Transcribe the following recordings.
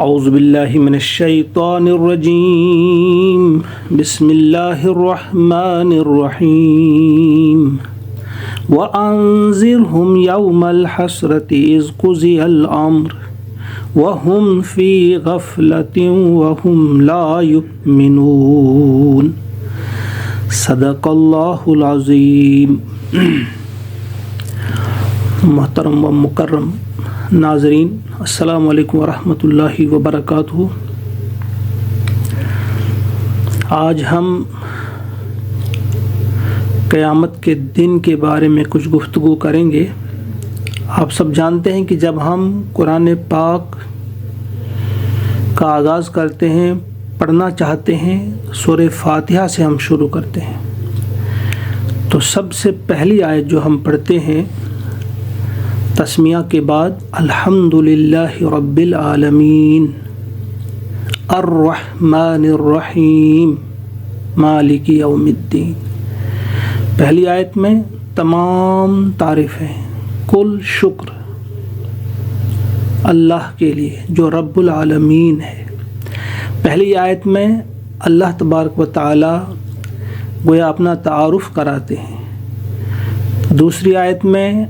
أعوذ بالله من الشيطان الرجيم. بسم الله الرحمن الرحيم. وأنذرهم يوم الحسرة إذ قضي الأمر. وهم في غفلة وهم لا يؤمنون. صدق الله العظيم. محترم و مکرم ناظرین، السلام علیکم ورحمۃ اللہ وبرکاتہ۔ آج ہم قیامت کے دن کے بارے میں کچھ گفتگو کریں گے۔ آپ سب جانتے ہیں کہ جب ہم قرآن پاک کا آغاز کرتے ہیں، پڑھنا چاہتے ہیں سور فاتحہ سے ہم شروع کرتے ہیں۔ تو سب سے پہلی آیت جو ہم پڑھتے ہیں تسمیہ کے بعد الحمد للہ رب العالمین، الرحمن الرحیم، مالک یوم الدین۔ پہلی آیت میں تمام تعریفیں، کل شکر اللہ کے لیے جو رب العالمین ہے۔ پہلی آیت میں اللہ تبارک و تعالی گویا اپنا تعارف کراتے ہیں۔ دوسری آیت میں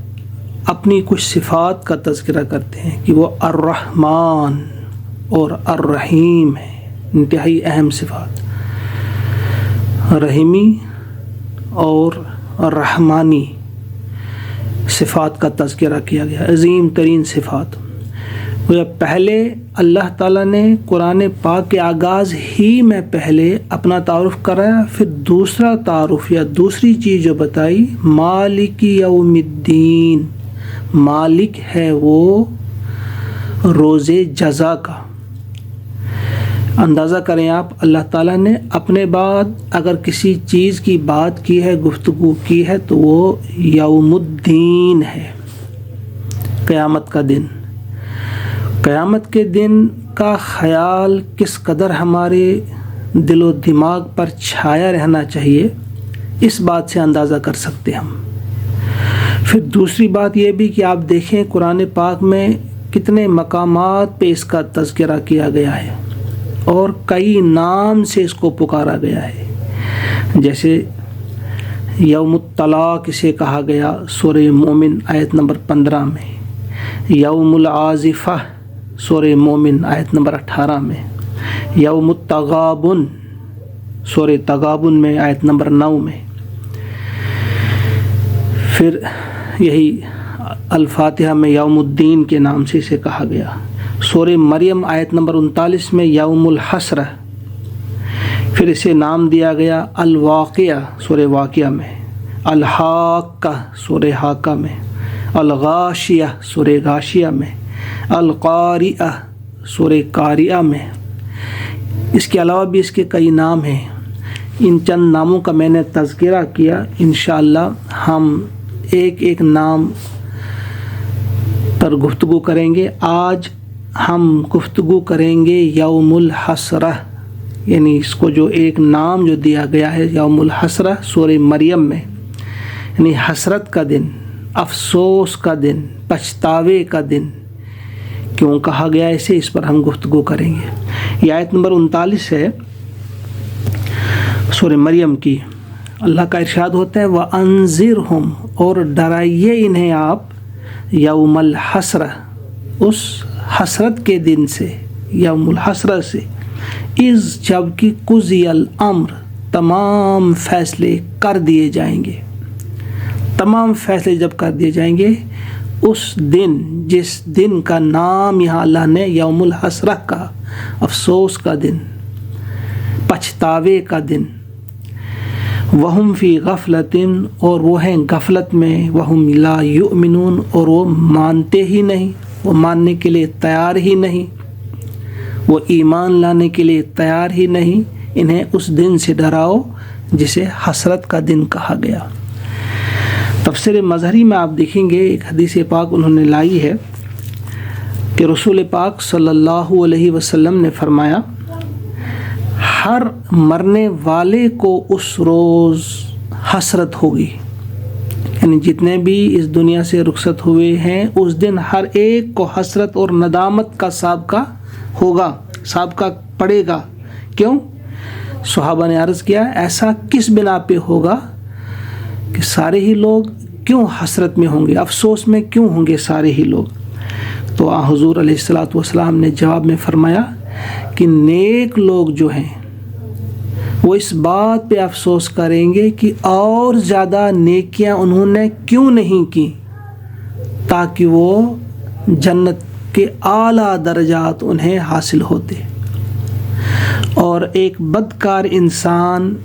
اپنی کچھ صفات کا تذکرہ کرتے ہیں کہ وہ الرحمن اور الرحیم ہے انتہائی اہم صفات۔ رحیمی اور رحمانی صفات کا تذکرہ کیا گیا، عظیم ترین صفات۔ وہ پہلے اللہ تعالیٰ نے قرآن پاک کے آغاز ہی میں پہلے اپنا تعارف کرایا، پھر دوسرا تعارف یا دوسری چیز جو بتائی، مالک یوم الدین۔ مالک ہے وہ روز جزا کا۔ اندازہ کریں آپ، اللہ تعالیٰ نے اپنے بعد اگر کسی چیز کی بات کی ہے، گفتگو کی ہے، تو وہ یوم الدین ہے، قیامت کا دن۔ قیامت کے دن کا خیال کس قدر ہمارے دل و دماغ پر چھایا رہنا چاہیے، اس بات سے اندازہ کر سکتے ہم۔ پھر دوسری بات یہ بھی کہ آپ دیکھیں قرآن پاک میں کتنے مقامات پہ اس کا تذکرہ کیا گیا ہے اور کئی نام سے اس کو پکارا گیا ہے۔ جیسے یوم الطلاق اسے کہا گیا سور مومن آیت نمبر پندرہ میں۔ یوم العاظفہ سور مومن آیت نمبر اٹھارہ میں۔ یوم التغابن سور تغابن میں آیت نمبر نو میں۔ پھر یہی الفاتحہ میں یوم الدین کے نام سے اسے کہا گیا۔ سور مریم آیت نمبر انتالیس میں یوم الحسر پھر اسے نام دیا گیا الواقعہ سور واقعہ میں، الحاقہ سور حاقہ میں، الغاشیہ سور غاشیہ میں القاریہ سور قاریہ میں۔ اس کے علاوہ بھی اس کے کئی نام ہیں۔ ان چند ناموں کا میں نے تذکرہ کیا۔ انشاءاللہ ہم ایک ایک نام پر گفتگو کریں گے۔ آج ہم گفتگو کریں گے یوم الحسرہ یعنی اس کو جو ایک نام جو دیا گیا ہے یوم الحسرہ سور مریم میں۔ یعنی حسرت کا دن، افسوس کا دن، پچھتاوے کا دن۔ کیوں کہا گیا اسے؟ اس پر ہم گفتگو کریں گے۔ یہ آیت نمبر انتالیس ہے سور مریم کی۔ اللہ کا ارشاد ہوتا ہے وہ انضر ہم اور ڈرائیے انہیں آپ یوم الحسرہ، اس حسرت کے دن سے، یوم الحسرہ سے۔ اس جبکہ کزی الامر، تمام فیصلے کر دیے جائیں گے۔ تمام فیصلے جب کر دیے جائیں گے، اس دن، جس دن کا نام یہاں اللہ نے یوم الحسرہ کا، افسوس کا دن، پچھتاوے کا دن وہم فی غفلتن، اور وہ ہیں غفلت میں، وہم لا یؤمنون، اور وہ مانتے ہی نہیں، وہ ماننے کے لیے تیار ہی نہیں، وہ ایمان لانے کے لیے تیار ہی نہیں، انہیں اس دن سے ڈراؤ جسے حسرت کا دن کہا گیا۔ تفسیر مظہری میں آپ دیکھیں گے، ایک حدیث پاک انہوں نے لائی ہے کہ رسول پاک صلی اللہ علیہ وسلم نے فرمایا ہر مرنے والے کو اس روز حسرت ہوگی۔ یعنی جتنے بھی اس دنیا سے رخصت ہوئے ہیں، اس دن ہر ایک کو حسرت اور ندامت کا سابقہ ہوگا، سابقہ پڑے گا۔ کیوں؟ صحابہ نے عرض کیا، ایسا کس بنا پہ ہوگا کہ سارے ہی لوگ کیوں حسرت میں ہوں گے؟ افسوس میں کیوں ہوں گے سارے ہی لوگ؟ تو آ حضور علیہ السلاۃ والسلام نے جواب میں فرمایا کہ نیک لوگ جو ہیں وہ اس بات پہ افسوس کریں گے کہ اور زیادہ نیکیاں انہوں نے کیوں نہیں کی تاکہ وہ جنت کے اعلیٰ درجات انہیں حاصل ہوتے۔ اور ایک بدکار انسان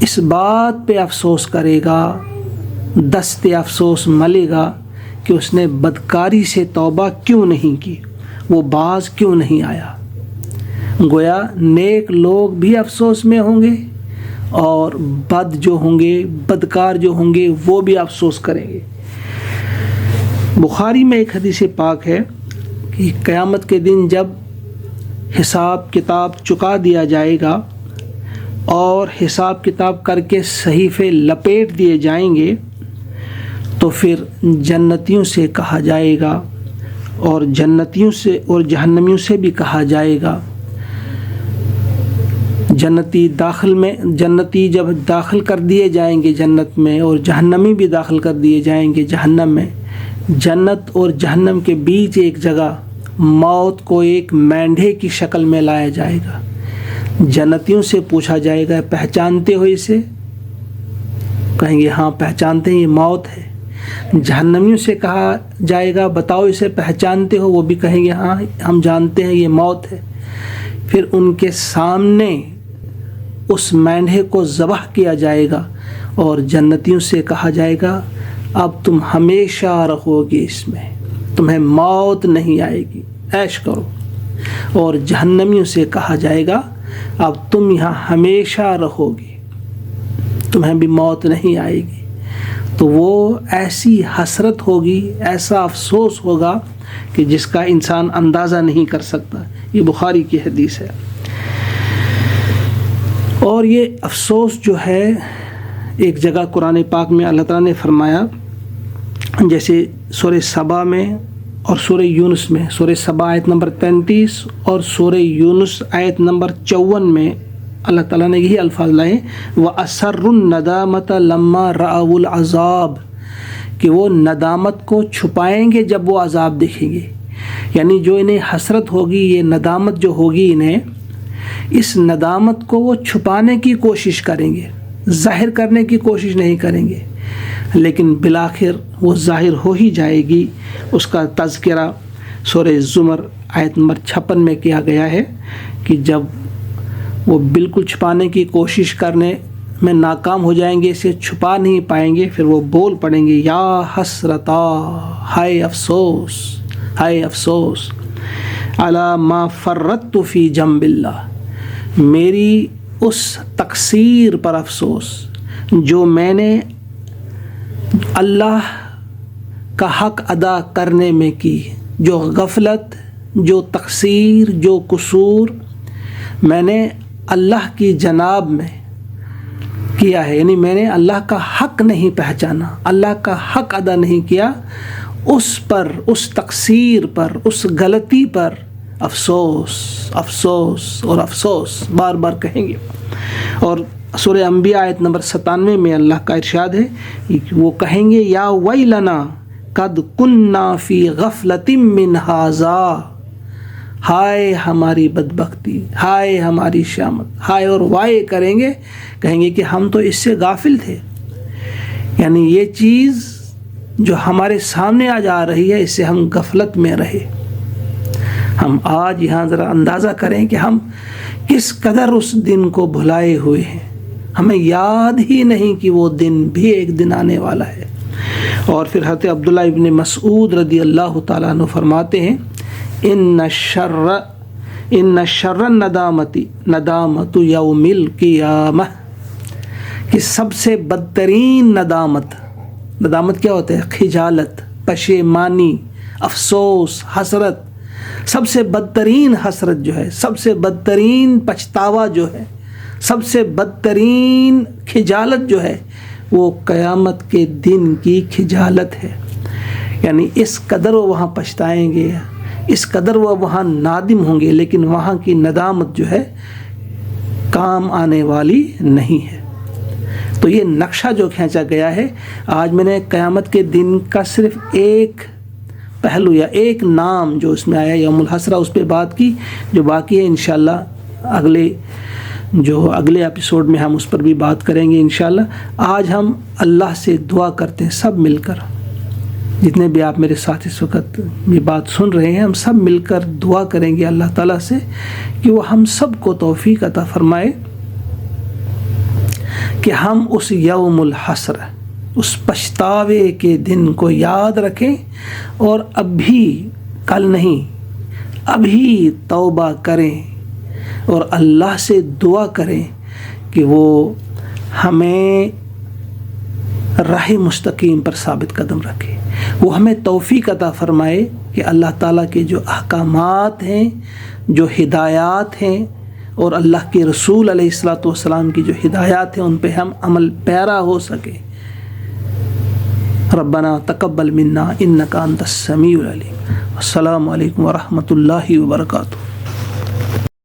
اس بات پہ افسوس کرے گا، دست افسوس ملے گا کہ اس نے بدکاری سے توبہ کیوں نہیں کی، وہ باز کیوں نہیں آیا۔ گویا نیک لوگ بھی افسوس میں ہوں گے اور بد جو ہوں گے، بدکار جو ہوں گے، وہ بھی افسوس کریں گے۔ بخاری میں ایک حدیث پاک ہے کہ قیامت کے دن جب حساب کتاب چکا دیا جائے گا اور حساب کتاب کر کے صحیفے لپیٹ دیے جائیں گے، تو پھر جنتیوں سے کہا جائے گا اور جنتیوں سے اور جہنمیوں سے بھی کہا جائے گا۔ جنتی داخل میں، جنتی جب داخل کر دیے جائیں گے جنت میں اور جہنمی بھی داخل کر دیے جائیں گے جہنم میں، جنت اور جہنم کے بیچ ایک جگہ موت کو ایک مینڈھے کی شکل میں لایا جائے گا۔ جنتیوں سے پوچھا جائے گا، پہچانتے ہو اسے؟ کہیں گے ہاں پہچانتے ہیں، یہ موت ہے۔ جہنمیوں سے کہا جائے گا، بتاؤ اسے، پہچانتے ہو؟ وہ بھی کہیں گے ہاں ہم جانتے ہیں، یہ موت ہے۔ پھر ان کے سامنے اس مینڈھے کو ذبح کیا جائے گا اور جنتیوں سے کہا جائے گا، اب تم ہمیشہ رہو گے اس میں، تمہیں موت نہیں آئے گی، عیش کرو۔ اور جہنمیوں سے کہا جائے گا، اب تم یہاں ہمیشہ رہو گے، تمہیں بھی موت نہیں آئے گی۔ تو وہ ایسی حسرت ہوگی، ایسا افسوس ہوگا کہ جس کا انسان اندازہ نہیں کر سکتا۔ یہ بخاری کی حدیث ہے۔ اور یہ افسوس جو ہے، ایک جگہ قرآن پاک میں اللہ تعالیٰ نے فرمایا، جیسے سور صبا میں اور سورہ یونس میں۔ سورہ صبا آیت نمبر تینتیس اور سورہ یونس آیت نمبر چون میں اللہ تعالیٰ نے یہی الفاظ لائے وہ اثر الندامت لمہ راول العذاب۔ کہ وہ ندامت کو چھپائیں گے جب وہ عذاب دیکھیں گے۔ یعنی جو انہیں حسرت ہوگی، یہ ندامت جو ہوگی انہیں اس ندامت کو وہ چھپانے کی کوشش کریں گے، ظاہر کرنے کی کوشش نہیں کریں گے۔ لیکن بالآخر وہ ظاہر ہو ہی جائے گی۔ اس کا تذکرہ سور زمر آیت نمبر چھپن میں کیا گیا ہے کہ جب وہ بالکل چھپانے کی کوشش کرنے میں ناکام ہو جائیں گے، اسے چھپا نہیں پائیں گے، پھر وہ بول پڑیں گے، یا حسرتا، ہائے افسوس ہائے افسوس علامہ فرت فی جم بلّہ میری اس تقصیر پر افسوس جو میں نے اللہ کا حق ادا کرنے میں کی، جو غفلت، جو تقصیر، جو قصور میں نے اللہ کی جناب میں کیا ہے۔ یعنی میں نے اللہ کا حق نہیں پہچانا، اللہ کا حق ادا نہیں کیا، اس پر، اس تقصیر پر، اس غلطی پر افسوس افسوس اور افسوس، بار بار کہیں گے۔ اور سورہ انبیاء آیت نمبر ستانوے میں اللہ کا ارشاد ہے وہ کہیں گے، یا وئی لنا قد کنہ فی غفلت من حاضا ہائے ہماری بدبختی، ہائے ہماری شامت، ہائے اور وائے کریں گے، کہیں گے کہ ہم تو اس سے غافل تھے۔ یعنی یہ چیز جو ہمارے سامنے آ جا رہی ہے، اس سے ہم غفلت میں رہے۔ ہم آج یہاں ذرا اندازہ کریں کہ ہم کس قدر اس دن کو بھلائے ہوئے ہیں۔ ہمیں یاد ہی نہیں کہ وہ دن بھی ایک دن آنے والا ہے۔ اور پھر حضرت عبداللہ ابن مسعود رضی اللہ تعالیٰ عنہ فرماتے ہیں ان شر ان شر ندامتی ندامت یوم القیامہ کہ سب سے بدترین ندامت ندامت کیا ہوتا ہے؟ خجالت، پشیمانی، افسوس، حسرت سب سے بدترین حسرت جو ہے، سب سے بدترین پچھتاوا جو ہے، سب سے بدترین خجالت جو ہے، وہ قیامت کے دن کی کھجالت ہے۔ یعنی اس قدر وہ وہاں پچھتائیں گے، اس قدر وہ وہاں نادم ہوں گے، لیکن وہاں کی ندامت جو ہے کام آنے والی نہیں ہے۔ تو یہ نقشہ جو کھینچا گیا ہے، آج میں نے قیامت کے دن کا صرف ایک پہلو یا ایک نام جو اس میں آیا یوم الحسرہ، اس پہ بات کی، جو باقی ہے انشاءاللہ اگلے جو اگلے ایپیسوڈ میں ہم اس پر بھی بات کریں گے انشاءاللہ۔ آج ہم اللہ سے دعا کرتے ہیں، سب مل کر۔ جتنے بھی آپ میرے ساتھ اس وقت یہ بات سن رہے ہیں، ہم سب مل کر دعا کریں گے اللہ تعالیٰ سے کہ وہ ہم سب کو توفیق عطا فرمائے کہ ہم اس یوم الحسر اس پچھتاوے کے دن کو یاد رکھیں اور ابھی کل نہیں، ابھی توبہ کریں اور اللہ سے دعا کریں کہ وہ ہمیں راہ مستقیم پر ثابت قدم رکھے۔ وہ ہمیں توفیق عطا فرمائے کہ اللہ تعالیٰ کے جو احکامات ہیں، جو ہدایات ہیں اور اللہ کے رسول علیہ السلاۃ والسلام کی جو ہدایات ہیں، ان پہ ہم عمل پیرا ہو سکے ربنا تقبل منا انك انت السميع العليم السلام علیکم ورحمۃ اللہ وبرکاتہ.